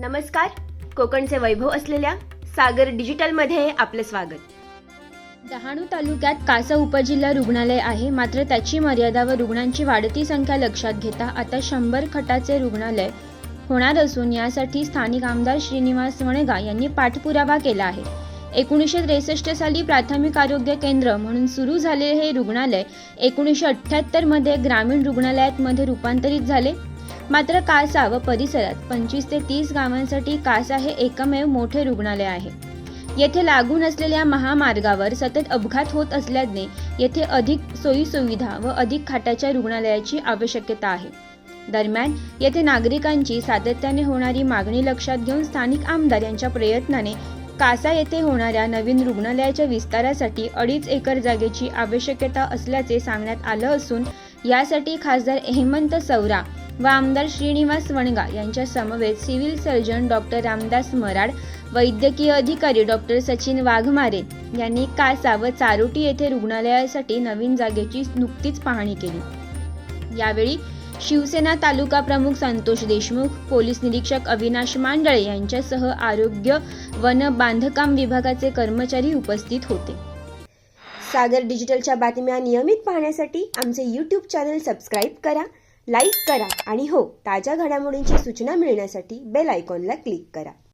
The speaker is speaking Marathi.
नमस्कार. कोकणचे वैभव असलेल्या सागर डिजिटलमध्ये आपलं स्वागत. डहाणू तालुक्यात कासा उपजिल्हा रुग्णालय आहे. मात्र त्याची मर्यादा व रुग्णांची वाढती संख्या लक्षात घेता आता शंभर खटाचे रुग्णालय होणार असून यासाठी स्थानिक आमदार श्रीनिवास वणेगा यांनी पाठपुरावा केला आहे. एकोणीसशे त्रेसष्ट साली प्राथमिक आरोग्य केंद्र म्हणून सुरू झालेले हे रुग्णालय एकोणीसशे अठ्ठ्याहत्तरमध्ये ग्रामीण रुग्णालयात मध्ये रूपांतरित झाले. मात्र कासा व परिसरात पंचवीस ते तीस गावांसाठी कासा हे एकमेव मोठे रुग्णालय आहे. येथे लागून असलेल्या महामार्गावर सतत अपघात होत असल्याने येथे अधिक सोयीसुविधा व अधिक खाटाच्या रुग्णालयाची आवश्यकता आहे. दरम्यान येथे नागरिकांची सातत्याने होणारी मागणी लक्षात घेऊन स्थानिक आमदार यांच्या प्रयत्नाने कासा येथे होणाऱ्या नवीन रुग्णालयाच्या विस्तारासाठी अडीच एकर जागेची आवश्यकता असल्याचे सांगण्यात आलं असून यासाठी खासदार हेमंत सौरा व आमदार श्रीनिवास वणगा यांच्या समवेत civil surgeon doctor Ramdas Marad वैद्यकीय अधिकारी डॉक्टर सचिन वाघमारे यांनी कासा व चारोटी येथे रुग्णालयासाठी नवीन जागेची नुकतीच पाहणी केली. यावेळी शिवसेना तालुका प्रमुख संतोष देशमुख पोलीस निरीक्षक अविनाश मांडळे यांच्यासह आरोग्य वन बांधकाम विभागाचे कर्मचारी उपस्थित होते. सागर डिजिटलच्या बातम्या नियमित पाहण्यासाठी आमचे यूट्यूब चॅनल सबस्क्राईब करा. लाईक करा आणि हो ताज्या घडामोडींची सूचना मिळण्यासाठी बेल आयकॉनला क्लिक करा.